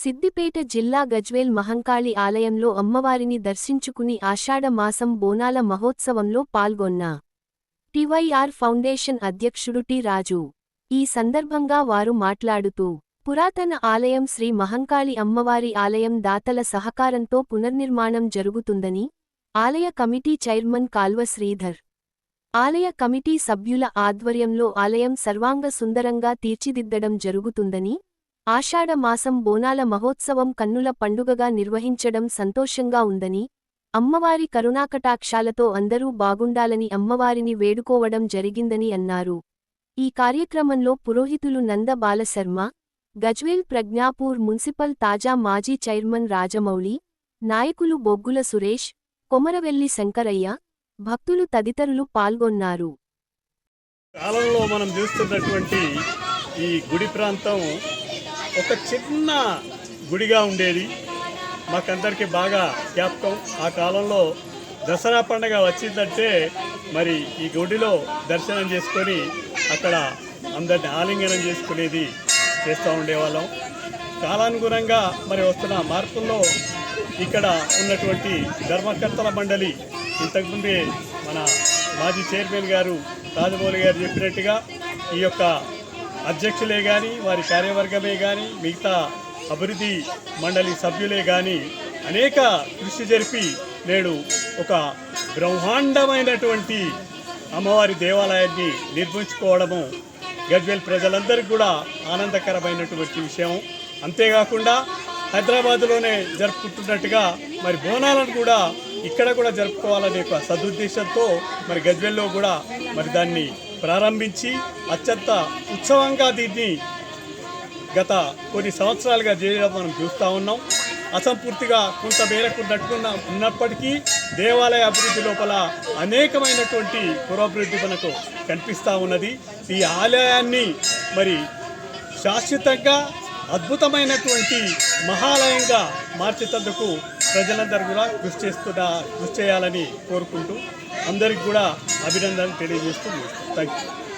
సిద్దిపేట జిల్లా గజ్వేల్ మహంకాళి ఆలయంలో అమ్మవారిని దర్శించుకుని ఆషాఢ మాసం బోనాల మహోత్సవంలో పాల్గొన్న టివైఆర్ ఫౌండేషన్ అధ్యక్షుడు టి రాజు. ఈ సందర్భంగా వారు మాట్లాడుతూ పురాతన ఆలయం శ్రీ మహంకాళి అమ్మవారి ఆలయం దాతల సహకారంతో పునర్నిర్మాణం జరుగుతుందని ఆలయ కమిటీ చైర్మన్ కాల్వ శ్రీధర్ ఆలయ కమిటీ సభ్యుల ఆధ్వర్యంలో ఆలయం సర్వాంగ సుందరంగా తీర్చిదిద్దడం జరుగుతుందని ఆషాఢ మాసం బోనాల మహోత్సవం కన్నుల పండుగగా నిర్వహించడం సంతోషంగా ఉందని అమ్మవారి కరుణాకటాక్షాలతో అందరూ బాగుండాలని అమ్మవారిని వేడుకోవడం జరిగిందని అన్నారు. ఈ కార్యక్రమంలో పురోహితులు నంద బాలశర్మ గజ్వేల్ ప్రజ్ఞాపూర్ మున్సిపల్ తాజా మాజీ చైర్మన్ రాజమౌళి నాయకులు బొగ్గుల సురేష్ కొమరవెల్లి శంకరయ్య భక్తులు తదితరులు పాల్గొన్నారు. కాలంలో మనం చూస్తున్నటువంటి ఈ గుడి ప్రాంతం ఒక చిన్న గుడిగా ఉండేది. మాకందరికీ బాగా జ్ఞాపకం. ఆ కాలంలో దసరా పండగ వచ్చిందంటే మరి ఈ గుడిలో దర్శనం చేసుకొని అక్కడ అందరిని ఆలింగనం చేసుకునేది చేస్తూ ఉండేవాళ్ళం. కాలానుగుణంగా మరి వస్తున్న మార్పుల్లో ఇక్కడ ఉన్నటువంటి ధర్మకర్తల మండలి ఇంతకుముందే మన మాజీ చైర్మన్ గారు రాజమౌళి గారు చెప్పినట్టుగా ఈ యొక్క అధ్యక్షులే కానీ వారి కార్యవర్గమే కానీ మిగతా అభివృద్ధి మండలి సభ్యులే కానీ అనేక కృషి జరిపి నేడు ఒక బ్రహ్మాండమైనటువంటి అమ్మవారి దేవాలయాన్ని నిర్మించుకోవడము గజ్వేల్ ప్రజలందరికీ కూడా ఆనందకరమైనటువంటి విషయం. అంతేకాకుండా హైదరాబాద్లోనే జరుపుకుంటున్నట్టుగా మరి బోనాలను కూడా ఇక్కడ కూడా జరుపుకోవాలనే ఒక సదుద్దేశంతో మరి గజ్వేల్లో కూడా మరి దాన్ని ప్రారంభించి అత్యంత ఉత్సవంగా దీన్ని గత కొన్ని సంవత్సరాలుగా చేయడం మనం చూస్తూ ఉన్నాం. అసంపూర్తిగా కొంత మేరకు నట్టుకున్న ఉన్నప్పటికీ దేవాలయ అభివృద్ధి లోపల అనేకమైనటువంటి పురాభివృద్ధి మనకు కనిపిస్తూ ఉన్నది. ఈ ఆలయాన్ని మరి శాశ్వతంగా అద్భుతమైనటువంటి మహాలయంగా మార్చేటందుకు ప్రజలందరూ కూడా కృషి చేస్తున్న కృషి చేయాలని కోరుకుంటూ అందరికి కూడా అభినందనలు తెలియజేస్తూ థ్యాంక్ యూ